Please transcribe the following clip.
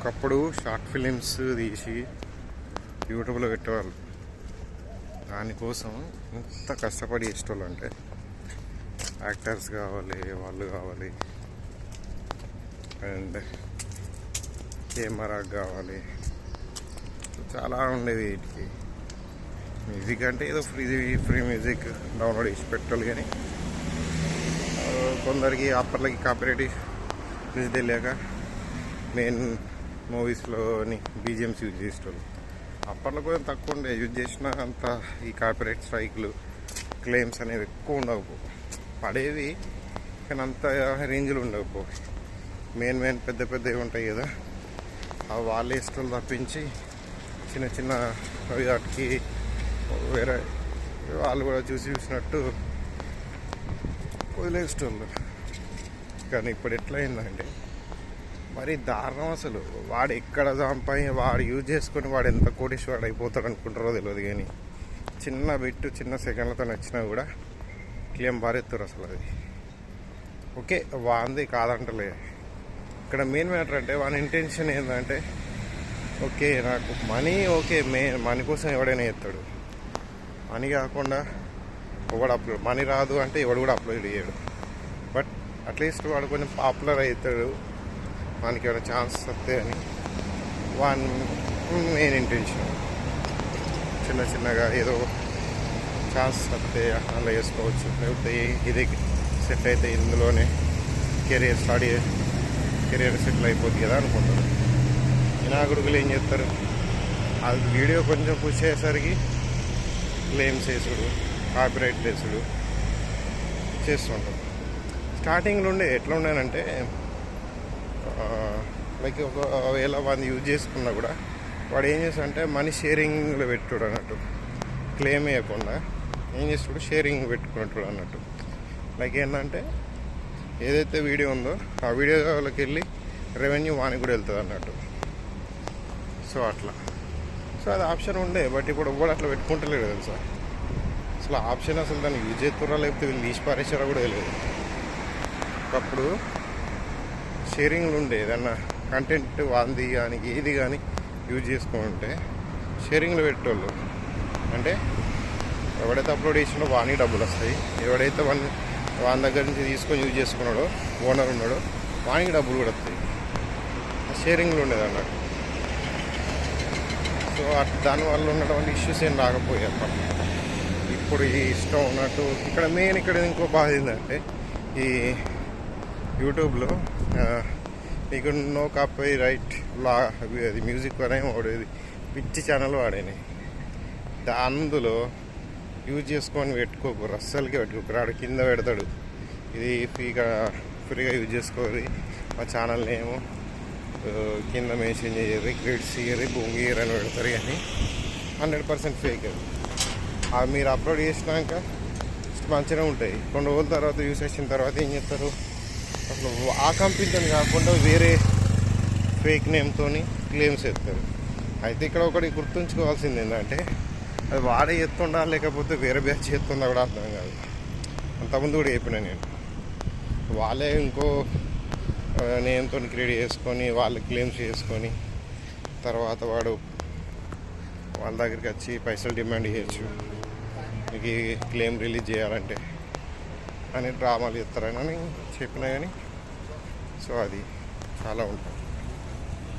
ఒకప్పుడు short films తీసి యూట్యూబ్లో పెట్టేవాళ్ళు. దానికోసం ఎంత కష్టపడి చేసేవాళ్ళు అంటే యాక్టర్స్ కావాలి వాళ్ళు కావాలి అండ్ కెమెరా కావాలి. చాలా ఉండేది వీటికి. మ్యూజిక్ అంటే ఏదో ఫ్రీ ఫ్రీ మ్యూజిక్ డౌన్లోడ్ చేసి పెట్టాలి కానీ కొందరికి అప్పట్లకి కాపరేట్ తెలియక నేను మూవీస్లోని బీజిఎమ్స్ యూజ్ చేసేటోళ్ళు. అప్పట్లో కొంచెం తక్కువ ఉండే యూజ్ చేసిన అంత ఈ కార్పొరేట్ స్ట్రైక్లు క్లెయిమ్స్ అనేవి ఎక్కువ ఉండవు పడేవి కానీ అంత రేంజ్లు ఉండవు మెయిన్ మెయిన్ పెద్ద పెద్దవి ఉంటాయి కదా అవి వాళ్ళే ఇష్టం తప్పించి చిన్న చిన్న వాటికి వేరే వాళ్ళు కూడా చూసి చూసినట్టు వదిలేసేటోళ్ళు. కానీ ఇప్పుడు ఎట్లా అయిందంటే మరి దారుణం అసలు. వాడు ఎక్కడ సంపాయి వాడు యూజ్ చేసుకుని వాడు ఎంత కోటేశ్వరుడు అయిపోతాడు అనుకుంటారో తెలియదు కానీ చిన్న బిట్టు చిన్న సెకండ్లతో నచ్చినా కూడా క్లెయిమ్ భారెత్తారు అసలు అది. ఓకే వాంది కాదంటలే. ఇక్కడ మెయిన్ మ్యాటర్ అంటే వాని ఇంటెన్షన్ ఏంటంటే ఓకే నాకు మనీ ఓకే మే మనీ కోసం ఎవడైనా ఎత్తాడు మనీ కాకుండా ఎవడు అప్లోడ్ మనీ రాదు అంటే ఎవడు కూడా అప్లోడ్ చేయడు. బట్ అట్లీస్ట్ వాడు కొంచెం పాపులర్ అవుతాడు. మనకి ఏమైనా ఛాన్స్ వస్తే అని. వన్ మెయిన్ ఇంటెన్షన్ చిన్న చిన్నగా ఏదో ఛాన్స్ వస్తే అలా చేసుకోవచ్చు. లేకపోతే ఇది సెట్ అయితే ఇందులోనే కెరీర్ స్టార్ట్ కెరీర్ సెటిల్ అయిపోద్ది కదా అనుకుంటారు వినాయకుడుకులు ఏం చేస్తారు? అది వీడియో కొంచెం పుష్ అయ్యేసరికి క్లెయిమ్స్ చేసుడు కాపీరైట్ చేసుడు చేస్తుంటారు స్టార్టింగ్లో ఉండే ఎట్లా ఉండేనంటే లైక్ ఒకవేళ వాడిని యూజ్ చేసుకున్నా కూడా వాడు ఏం చేస్తాడంటే మనీ షేరింగ్లో పెట్టుడు అన్నట్టు. క్లెయిమ్ వేయకుండా ఏం చేస్తాడు? షేరింగ్ పెట్టుకున్నట్టు అన్నట్టు. లైక్ ఏంటంటే ఏదైతే వీడియో ఉందో ఆ వీడియోలోకి వెళ్ళి రెవెన్యూ వానికి కూడా వెళ్తుంది అన్నట్టు. సో అట్లా. సో అది ఆప్షన్ ఉండే బట్ ఇప్పుడు కూడా అట్లా పెట్టుకుంటలేడు తెలుసా? అసలు ఆప్షన్ అసలు దాన్ని యూజ్ చేస్తురా లేకపోతే వీళ్ళు తీసి పారేసారా కూడా తెలియదు. ఒకప్పుడు షేరింగ్లు ఉండే ఏదన్నా కంటెంట్ వాంది కానీ ఏది కానీ యూజ్ చేసుకుంటే షేరింగ్లో పెట్టేవాళ్ళు అంటే ఎవడైతే అప్లోడ్ చేసినో వాని డబ్బులు వస్తాయి. ఎవడైతే వాని వాని దగ్గర నుంచి తీసుకొని యూజ్ చేసుకున్నాడో ఓనర్ ఉన్నాడో వానికి డబ్బులు కూడా వస్తాయి. షేరింగ్లు ఉండేది అన్నట్టు సో దానివల్ల ఉన్నటువంటి ఇష్యూస్ ఏం రాకపోయాయి అప్పట్లో ఇప్పుడు ఈ ఇష్టం ఉన్నట్టు ఇక్కడ మెయిన్ ఇక్కడ ఇంకో బాధ ఏంటంటే ఈ యూట్యూబ్లో నీకు నో కాపీ రైట్ లా అది మ్యూజిక్ అనే వాడేది పిచ్చి ఛానల్ వాడేని. అందులో యూజ్ చేసుకొని పెట్టుకోకూరు అస్సలకి పెట్టుకోకూరు ఆడు కింద పెడతాడు. ఇది ఫ్రీగా ఫ్రీగా యూజ్ చేసుకోవాలి మా ఛానల్ నేము కింద మెన్షన్ చేయరు క్రెడిట్స్ ఇయ్యరు బొంగు ఇయర్ అని పెడతారు కానీ హండ్రెడ్ పర్సెంట్ ఫేక్ అది. అవి మీరు అప్లోడ్ చేసినాక మంచిగా ఉంటాయి. కొన్ని రోజుల తర్వాత యూస్ చేసిన తర్వాత ఏం చేస్తారు? అసలు ఆ కంపెనీతో కాకుండా వేరే ఫేక్ నేమ్తో క్లెయిమ్స్ ఎత్తారు. అయితే ఇక్కడ ఒకటి గుర్తుంచుకోవాల్సింది ఏంటంటే అది వాడే ఎత్తుండా లేకపోతే వేరే బ్యాచ్ ఎత్తుందా కూడా అర్థం కాదు. అంతకుముందు కూడా చెప్పిన నేను. వాళ్ళే ఇంకో నేమ్తో క్రియేట్ చేసుకొని వాళ్ళు క్లెయిమ్స్ చేసుకొని తర్వాత వాడు వాళ్ళ దగ్గరికి వచ్చి పైసలు డిమాండ్ చేయొచ్చు. మీకు క్లెయిమ్ రిలీజ్ చేయాలంటే. అని డ్రామాలు ఇస్తారని చెప్పినా కానీ సో అది చాలా ఉంటుంది.